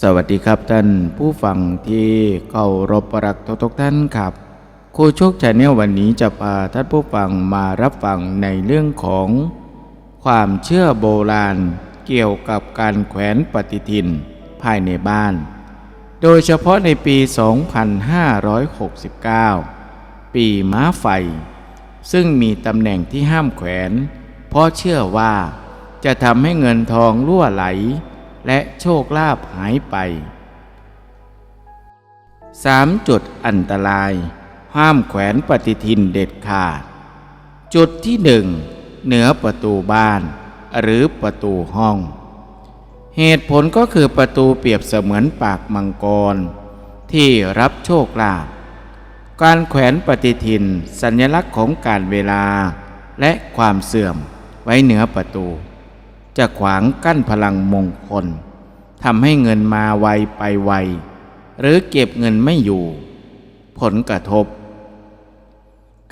สวัสดีครับท่านผู้ฟังที่เคารพรักทุกๆท่านครับครูโชคชาแนลวันนี้จะพาท่านผู้ฟังมารับฟังในเรื่องของ ความเชื่อโบราณเกี่ยวกับการแขวนปฏิทินภายในบ้าน โดยเฉพาะในปี 2569 ปีม้าไฟ ซึ่งมีตำแหน่งที่ห้ามแขวน เพราะเชื่อว่าจะทำให้เงินทองรั่วไหล และโชคลาภหายไป 3. จุดอันตราย ห้ามแขวนปฏิทินเด็ดขาด จุดที่หนึ่งเหนือประตูบ้าน หรือประตูห้อง เหตุผลก็คือประตูเปรียบเสมือนปากมังกร ที่รับโชคลาภการแขวนปฏิทิน สัญลักษณ์ของการเวลา และความเสื่อมไว้เหนือประตู จะขวางกั้นพลังมงคลทำให้เงินมาไวไปไว หรือเก็บเงินไม่อยู่ ผลกระทบ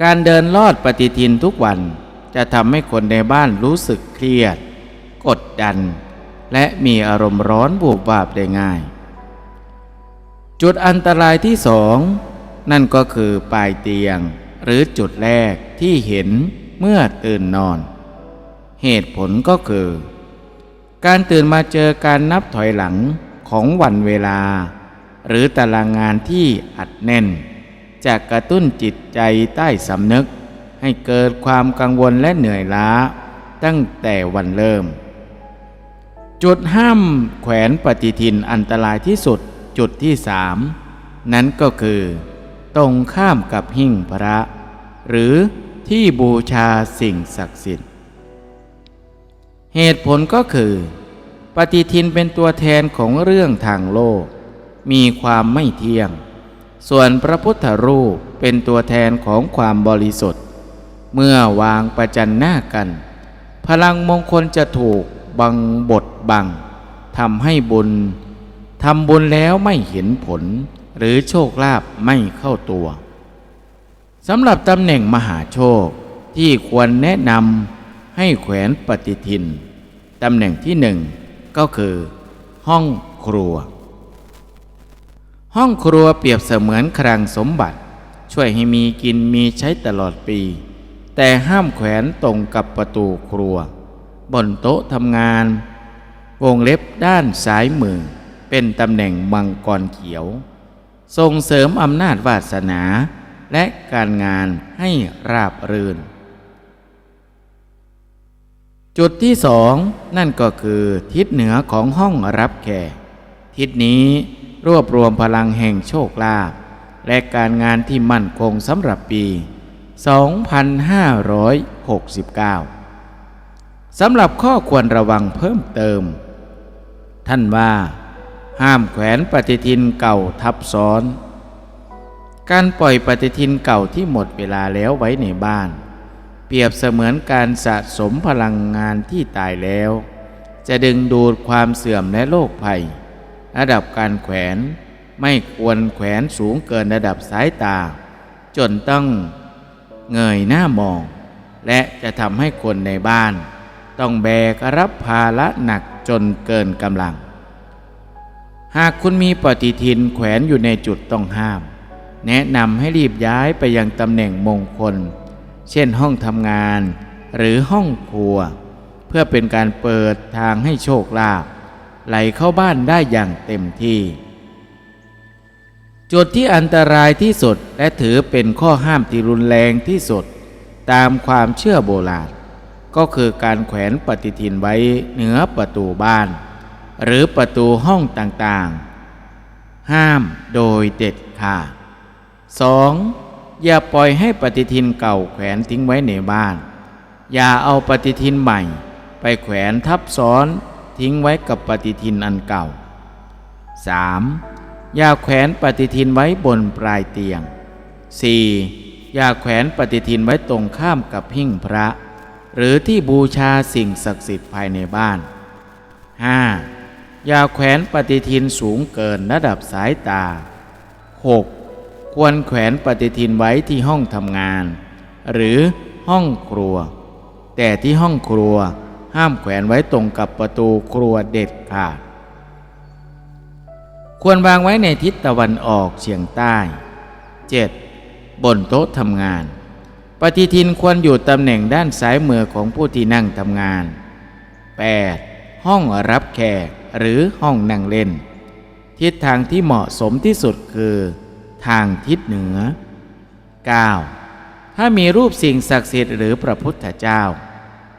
การเดินลอดปฏิทินทุกวันจะทำให้คนในบ้านรู้สึกเครียด กดดัน และมีอารมณ์ร้อนบูบวาบได้ง่าย จุดอันตรายที่สอง นั่นก็คือปลายเตียงหรือจุดแรกที่เห็นเมื่อตื่นนอน เหตุผลก็คือ การตื่นมาเจอการนับถอยหลังของวันเวลา หรือตารางงานที่อัดแน่น จะกระตุ้นจิตใจใต้สำนึก ให้เกิดความกังวลและเหนื่อยล้า ตั้งแต่วันเริ่ม จุดห้ามแขวนปฏิทินอันตรายที่สุดจุดที่สามนั้นก็คือ ตรงข้ามกับหิ้งพระ หรือที่บูชาสิ่งศักดิ์สิทธิ์ เหตุผลก็คือ ปฏิทินเป็นตัวแทนของเรื่องทางโลก มีความไม่เที่ยง ส่วนพระพุทธรูปเป็นตัวแทนของความบริสุทธิ์ เมื่อวางประจันหน้ากัน พลังมงคลจะถูกบังบดบังทำให้บุญทำบุญแล้วไม่เห็นผล หรือโชคลาภไม่เข้าตัวสำหรับตำแหน่งมหาโชคที่ควรแนะนำให้แขวนปฏิทิน ตำแหน่งที่หนึ่งก็คือ ห้องครัว ห้องครัวเปรียบเสมือนคลังสมบัติ ช่วยให้มีกินมีใช้ตลอดปี แต่ห้ามแขวนตรงกับประตูครัว บนโต๊ะทำงาน วงเล็บด้านซ้ายมือ เป็นตำแหน่งมังกรเขียว ส่งเสริมอำนาจวาสนาและการงานให้ราบรื่น จุดที่สองนั่นก็คือทิศเหนือของห้องรับแขกทิศนี้รวบรวมพลังแห่งโชคลาภและการงานที่มั่นคงสำหรับปี 2569 สำหรับข้อควรระวังเพิ่มเติม ท่านว่า ห้ามแขวนปฏิทินเก่าทับซ้อน การปล่อยปฏิทินเก่าที่หมดเวลาแล้วไว้ในบ้าน เปรียบเสมือนการสะสมพลังงานที่ตายแล้ว จะดึงดูดความเสื่อมและโรคภัย ระดับการแขวนไม่ควรแขวนสูงเกินระดับสายตา จนต้องเงยหน้ามอง และจะทำให้คนในบ้าน ต้องแบกรับภาระหนักจนเกินกำลัง หากคุณมีปฏิทินแขวนอยู่ในจุดต้องห้าม แนะนำให้รีบย้ายไปยังตำแหน่งมงคล เช่นห้องทำงาน หรือห้องครัว เพื่อเป็นการเปิดทางให้โชคลาภไหลเข้าบ้านได้อย่างเต็มที่ จุดที่อันตรายที่สุดและถือเป็นข้อห้ามที่รุนแรงที่สุด ตามความเชื่อโบราณ ก็คือการแขวนปฏิทินไว้เหนือประตูบ้าน หรือประตูห้องต่างๆ ห้ามโดยเด็ดขาด 2. อย่าปล่อยให้ปฏิทินเก่าแขวนทิ้งไว้ในบ้าน อย่าเอาปฏิทินใหม่ ไปแขวนทับซ้อนทิ้งไว้กับปฏิทินอันเก่า 3. อย่าแขวนปฏิทินไว้บนปลายเตียง 4. อย่าแขวนปฏิทินไว้ตรงข้ามกับหิ้งพระ หรือที่บูชาสิ่งศักดิ์สิทธิ์ภายในบ้าน 5. อย่าแขวนปฏิทินสูงเกินระดับสายตา 6. ควรแขวนปฏิทินไว้ที่ห้องทำงาน หรือห้องครัว แต่ที่ห้องครัวห้ามแขวนไว้ตรงกับประตูครัวเด็ดขาดควรวางไว้ในทิศตะวันออกเฉียงใต้ 7. บนโต๊ะทำงาน ปฏิทินควรอยู่ตำแหน่งด้านซ้ายมือของผู้ที่นั่งทำงาน 8. ห้องรับแขกหรือห้องนั่งเล่น ทิศทางที่เหมาะสมที่สุดคือ ทางทิศเหนือ 9. ถ้ามีรูปสิ่งศักดิ์สิทธิ์หรือพระพุทธเจ้า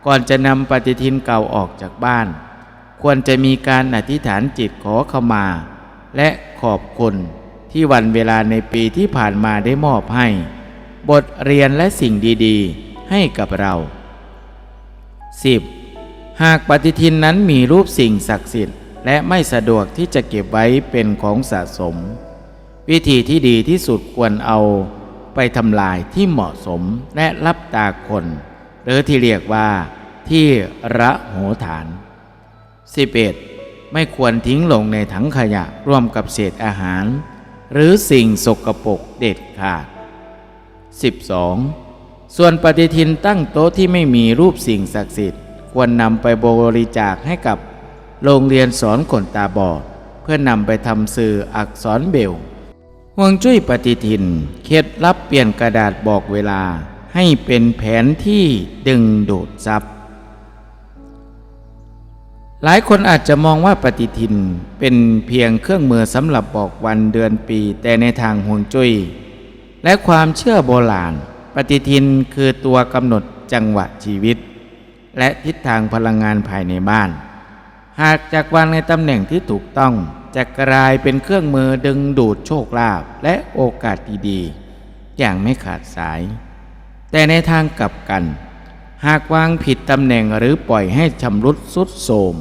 ก่อนจะนำปฏิทินเก่าออกจากบ้าน ควรจะมีการอธิษฐานจิตขอขมา และขอบคุณที่วันเวลาในปีที่ผ่านมาได้มอบให้ บทเรียนและสิ่งดีๆ ให้กับเรา 10. หากปฏิทินนั้นมีรูปสิ่งศักดิ์สิทธิ์และไม่สะดวกที่จะเก็บไว้เป็นของสะสม วิธีที่ดีที่สุดควรเอาไปทำลายที่เหมาะสมและรับตาคน หรือที่เรียกว่าที่ระโหฐาน 11. ไม่ควรทิ้งลงในถังขยะร่วมกับเศษอาหาร หรือสิ่งสกปรกเด็ดขาด 12. ส่วนปฏิทินตั้งโต๊ะที่ไม่มีรูปสิ่งศักดิ์สิทธิ์ ควรนำไปบริจาคให้กับโรงเรียนสอนคนตาบอด เพื่อนนำไปทำสื่ออักษรเบล ห่วงจุ้ยปฏิทิน เคล็ดลับเปลี่ยนกระดาษบอกเวลาให้เป็นแผนที่ดึงดูดทรัพย์ หลายคนอาจจะมองว่าปฏิทินเป็นเพียงเครื่องมือสำหรับบอกวันเดือนปี แต่ในทางห่วงจุ้ย และความเชื่อโบราณ ปฏิทินคือตัวกำหนดจังหวะชีวิต และทิศทางพลังงานภายในบ้าน หากจากวางในตำแหน่งที่ถูกต้อง จะกลายเป็นเครื่องมือดึงดูดโชคลาภและโอกาสดีๆ อย่างไม่ขาดสาย แต่ในทางกลับกัน หากวางผิดตำแหน่งหรือปล่อยให้ชำรุดสุดโทม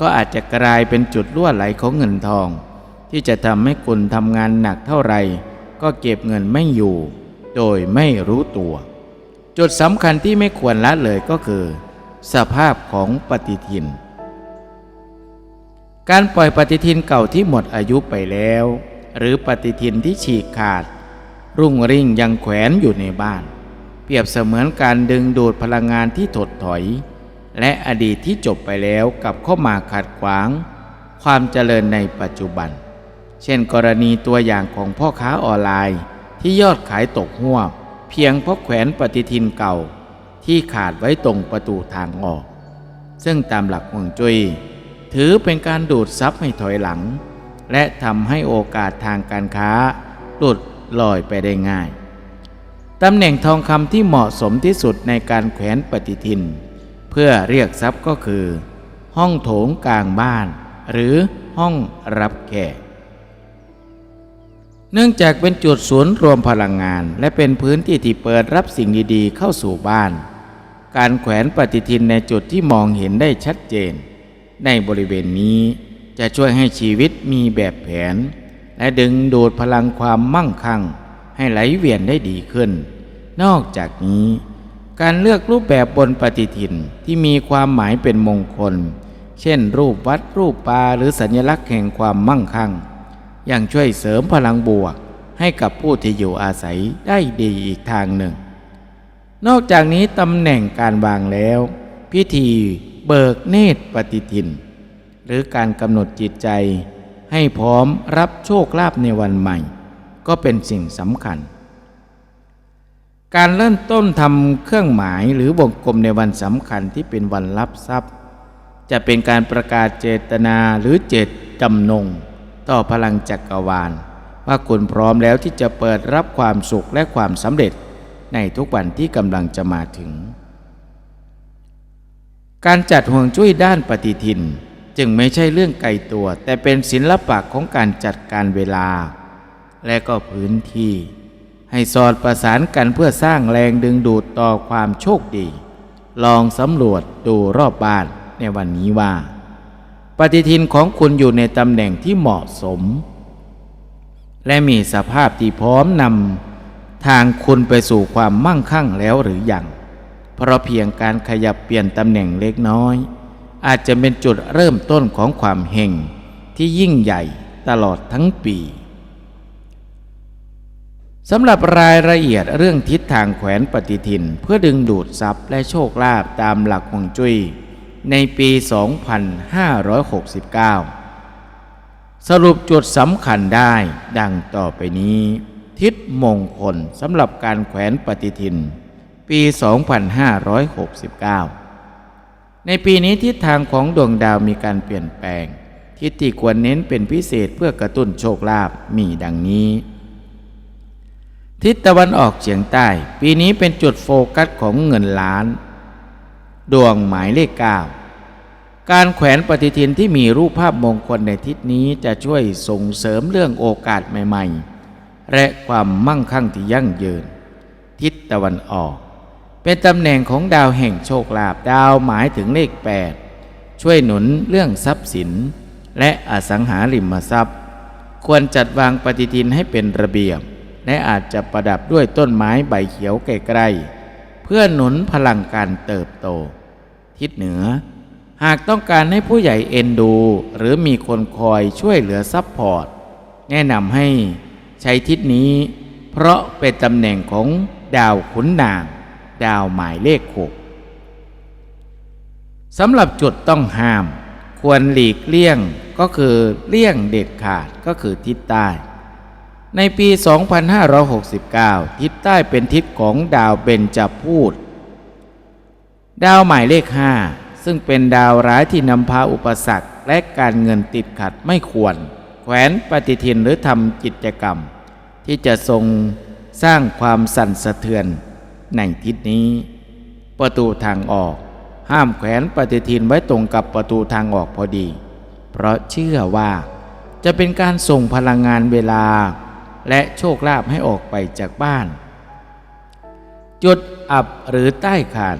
ก็อาจจะกลายเป็นจุดล่วไหลของเงินทอง ที่จะทำให้คุณทำงานหนักเท่าไหร่ก็เก็บเงินไม่อยู่ โดยไม่รู้ตัว จุดสำคัญที่ไม่ควรละเลยก็คือ สภาพของปฏิทิน การปล่อยปฏิทินเก่าที่หมดอายุไปแล้ว หรือปฏิทินที่ฉีกขาด รุ่งริ่งยังแขวนอยู่ในบ้าน เปรียบเสมือนการดึงดูดพลังงานที่ถดถอย และอดีตที่จบไปแล้วกลับเข้ามาขัดขวาง ความเจริญในปัจจุบัน เช่นกรณีตัวอย่างของพ่อค้าออนไลน์ที่ยอดขายตกหัวเพียงเพราะแขวนปฏิทินเก่าที่ขาดไว้ตรงประตูทางออก ซึ่งตามหลักห่วงจุย้ย ถือเป็นการดูดซับให้ถอยหลัง และทำให้โอกาสทางการค้าหลุดลอยไปได้ง่าย ตำแหน่งทองคำที่เหมาะสมที่สุดในการแขวนปฏิทิน เพื่อเรียกทรัพย์ก็คือ ห้องโถงกลางบ้าน หรือห้องรับแขกเนื่องจากเป็นจุดศูนย์รวมพลังงาน และเป็นพื้นที่ที่เปิดรับสิ่งดีๆ เข้าสู่บ้าน การแขวนปฏิทินในจุดที่มองเห็นได้ชัดเจน ในบริเวณนี้จะช่วยให้ชีวิตมีแบบแผน และดึงดูดพลังความมั่งคั่ง ให้ไหลเวียนได้ดีขึ้น นอกจากนี้ การเลือกรูปแบบบนปฏิทินที่มีความหมายเป็นมงคล เช่น รูปวัดรูปปลาหรือสัญลักษณ์แห่งความมั่งคั่ง ยังช่วยเสริมพลังบวกให้กับผู้ที่อยู่อาศัยได้ดีอีกทางหนึ่ง นอกจากนี้ตำแหน่งการวางแล้ว พิธี เบิกเนตรปฏิทิน หรือการกำหนดจิตใจ ให้พร้อมรับโชคลาภในวันใหม่ ก็เป็นสิ่งสำคัญ การเริ่มต้นทำเครื่องหมายหรือวงกลมในวันสำคัญที่เป็นวันรับทรัพย์ จะเป็นการประกาศเจตนาหรือเจตจำนง ต่อพลังจักรวาล ว่าคุณพร้อมแล้วที่จะเปิดรับความสุขและความสำเร็จในทุกวันที่กำลังจะมาถึง การจัดห่วงจุ้ยด้านปฏิทิน จึงไม่ใช่เรื่องไกลตัว แต่เป็นศิลปะของการจัดการเวลา และก็พื้นที่ ให้สอดประสานกันเพื่อสร้างแรงดึงดูดต่อความโชคดี ลองสำรวจดูรอบบ้านในวันนี้ว่า ปฏิทินของคุณอยู่ในตำแหน่งที่เหมาะสม และมีสภาพที่พร้อมนำทางคุณไปสู่ความมั่งคั่งแล้วหรือยัง เพราะเพียงการขยับเปลี่ยนตำแหน่งเล็กน้อย อาจจะเป็นจุดเริ่มต้นของความเฮงที่ยิ่งใหญ่ตลอดทั้งปีสำหรับรายละเอียดเรื่องทิศทางแขวนปฏิทิน เพื่อดึงดูดทรัพย์และโชคลาภตามหลักฮวงจุ้ยในปี 2569 สรุปจุดสำคัญได้ดังต่อไปนี้ ทิศมงคลสำหรับการแขวนปฏิทิน ปี 2569 ในปีนี้ทิศทางของดวงดาวมีการเปลี่ยนแปลง ทิศที่ควรเน้นเป็นพิเศษเพื่อกระตุ้นโชคลาภมีดังนี้ ทิศตะวันออกเฉียงใต้ ปีนี้เป็นจุดโฟกัสของเงินล้าน ดวงหมายเลขเก้าการแขวนปฏิทินที่มีรูปภาพมงคลในทิศนี้จะช่วยส่งเสริมเรื่องโอกาสใหม่ ๆ และความมั่งคั่งที่ยั่งยืน ทิศตะวันออก เป็นตำแหน่งของดาวแห่งโชคลาภดาวหมายถึงเลข 8 ช่วยหนุนเรื่องทรัพย์สิน และอสังหาริมทรัพย์ ควรจัดวางปฏิทินให้เป็นระเบียบ และอาจจะประดับด้วยต้นไม้ใบเขียวใกล้ๆเพื่อหนุนพลังการเติบโต ทิศเหนือ หากต้องการให้ผู้ใหญ่เอ็นดู หรือมีคนคอยช่วยเหลือซัพพอร์ตแนะนำให้ใช้ทิศนี้ เพราะเป็นตำแหน่งของดาวขุนนาง ดาวหมายเลขหกสำหรับจุดต้องห้าม ควรหลีกเลี่ยงก็คือเลี่ยงเด็ดขาดก็คือทิศใต้ ในปี 2569 ทิศใต้เป็นทิศของดาวเบญจพูด ดาวหมายเลข 5 ซึ่งเป็นดาวร้ายที่นำพาอุปสรรคและการเงินติดขัดไม่ควร แขวนปฏิทินหรือทำกิจกรรม ที่จะทรงสร้างความสั่นสะเทือน ในทิศนี้ ประตูทางออก ห้ามแขวนปฏิทินไว้ตรงกับประตูทางออกพอดี เพราะเชื่อว่า จะเป็นการส่งพลังงานเวลา และโชคลาภให้ออกไปจากบ้าน จุดอับหรือใต้คาน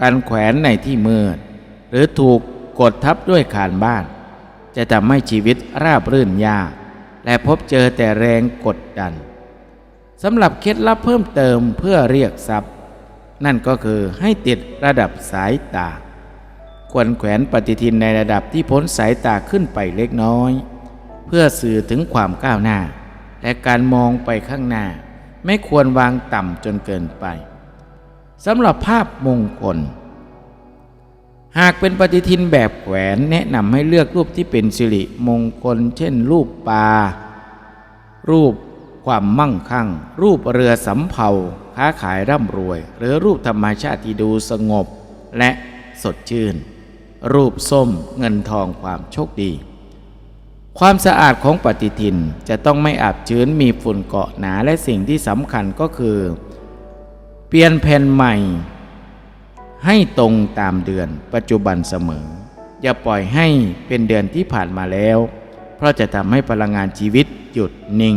การแขวนในที่มืด หรือถูกกดทับด้วยคานบ้าน จะทำให้ชีวิตราบรื่นยาก และพบเจอแต่แรงกดดัน สำหรับเคล็ดลับเพิ่มเติมเพื่อเรียกทรัพย์ นั่นก็คือให้ติดระดับสายตา ควรแขวนปฏิทินในระดับที่พ้นสายตาขึ้นไปเล็กน้อย เพื่อสื่อถึงความก้าวหน้า และการมองไปข้างหน้า ไม่ควรวางต่ำจนเกินไปสำหรับภาพมงคล หากเป็นปฏิทินแบบแขวนแนะนำให้เลือกรูปที่เป็นสิริมงคล เช่น รูปปลารูป ความมั่งคั่ง รูปเรือสำเภาค้าขายร่ำรวย หรือรูปธรรมชาติที่ดูสงบ และสดชื่น รูปส้มเงินทองความโชคดี ความสะอาดของปฏิทินจะต้องไม่อับชื้นมีฝุ่นเกาะหนาและสิ่งที่สำคัญก็คือ เปลี่ยนแผ่นใหม่ ให้ตรงตามเดือนปัจจุบันเสมอ อย่าปล่อยให้เป็นเดือนที่ผ่านมาแล้ว เพราะจะทำให้พลังงานชีวิตหยุดนิ่ง